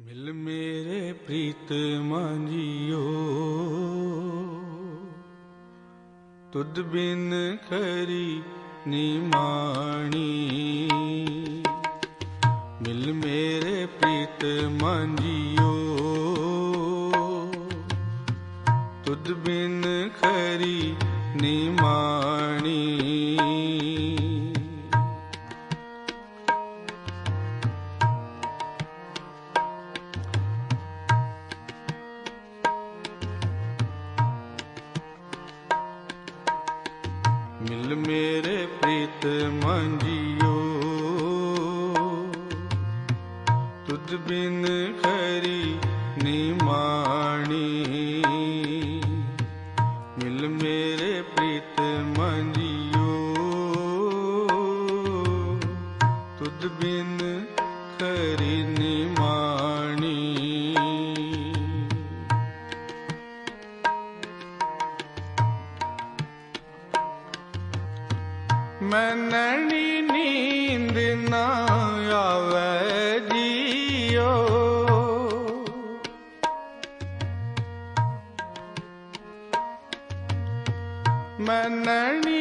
ਮਿਲ ਮੇਰੇ ਪ੍ਰੀਤ ਮਾਂਜੀਓ। ਤੁਧ ਬਿਨ ਖਰੀ ਨਿਮਾਣੀ ਮਿਲ ਮੇਰੇ ਪ੍ਰੀਤ ਮਾਂਜੀਓ। ਤੁਧ ਬਿਨ ਖਰੀ ਨਿਮਾਣੀ ਬਿਨ ਖਰੀ ਨਿਮਾਣੀ। ਮਿਲ ਮੇਰੇ ਪ੍ਰੀਤ ਮੰਜੀਓ। ਤੁਧ ਬਿਨ ਖਰੀ ਨਿਮਾਣੀ। ਮੈਂ ਨੈਣੀ ਨੀਂਦ ਨਾ ਆਵੇ மணி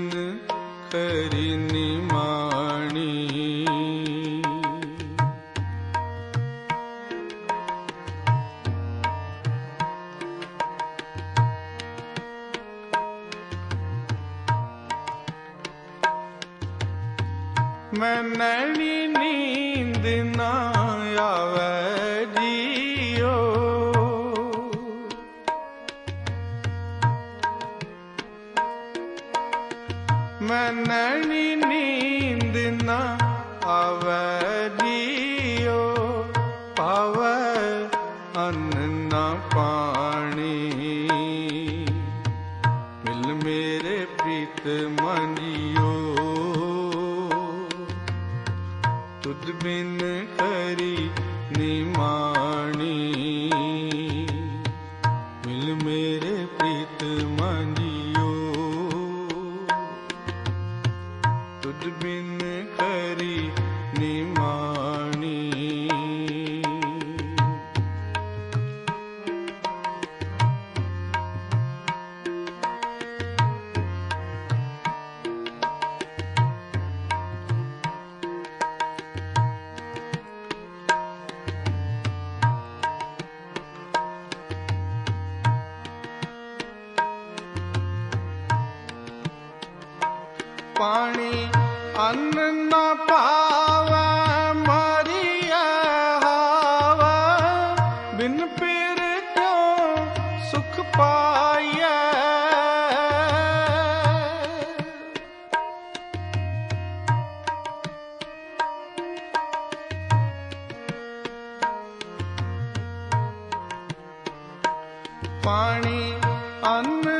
ਤੁਧ ਤੁਧ ਅੰਨ ਨਾ ਪਾਵੇ ਮਰੀਐ ਹਾਵੇ। ਬਿਨ ਪੀਰ ਕਿਉ ਸੁਖ ਪਾਈਐ? ਪਾਣੀ ਅੰਨ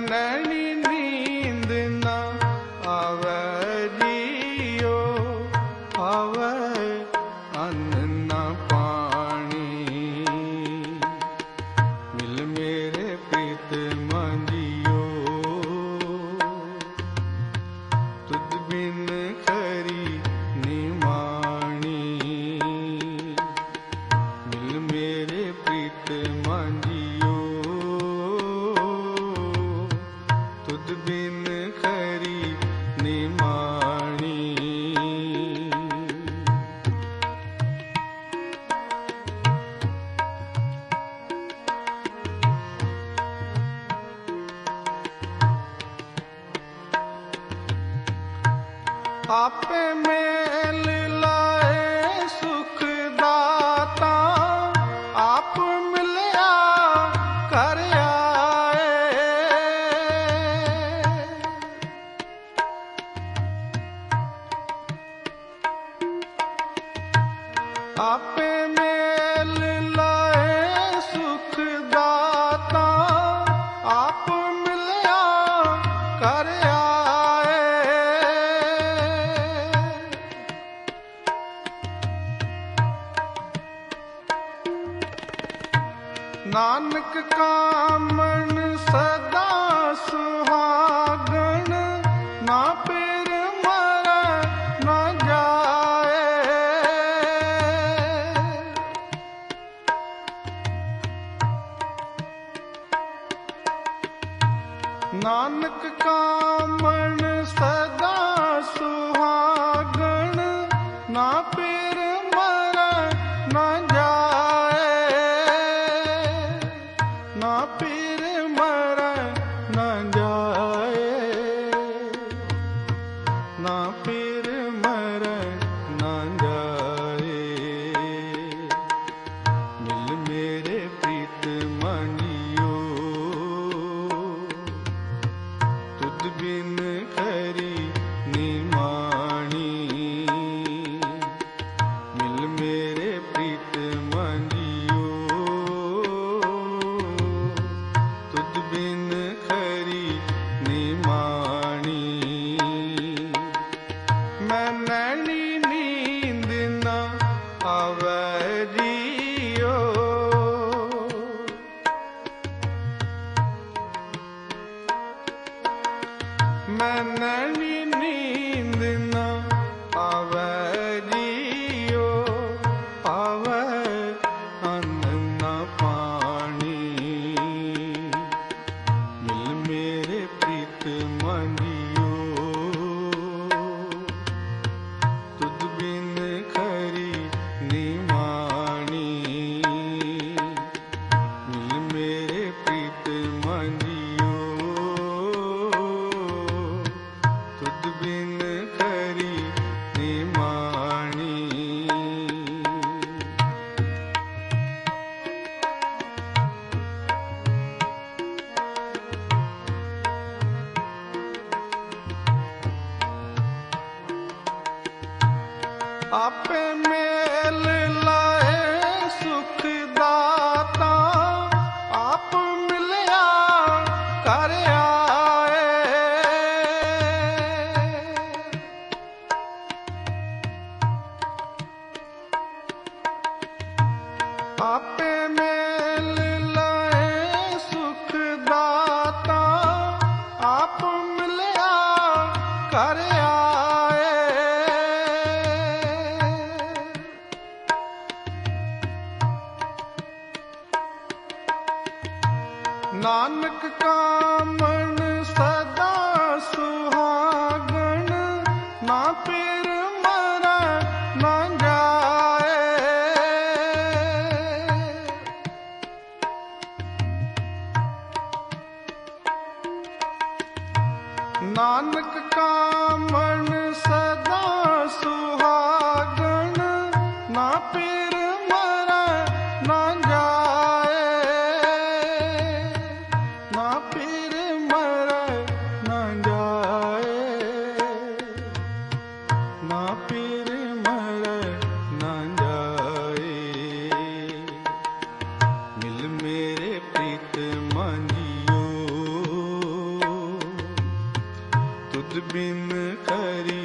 மணி நீந்து நான் அவ ਆਪੇ ਮੇਲ ਲਾਏ ਆਪ ਮਿਲਿਆ ਕਰ ਆਏ। ਨਾਨਕ ਕਾਮ करी निमा apenas. ਨਾਨਕ ਕਾਮ ਤੇਰੇ ਪ੍ਰੀਤ ਮੰਜਿਓ ਤੁਧ ਬਿਨ ਕਰੀ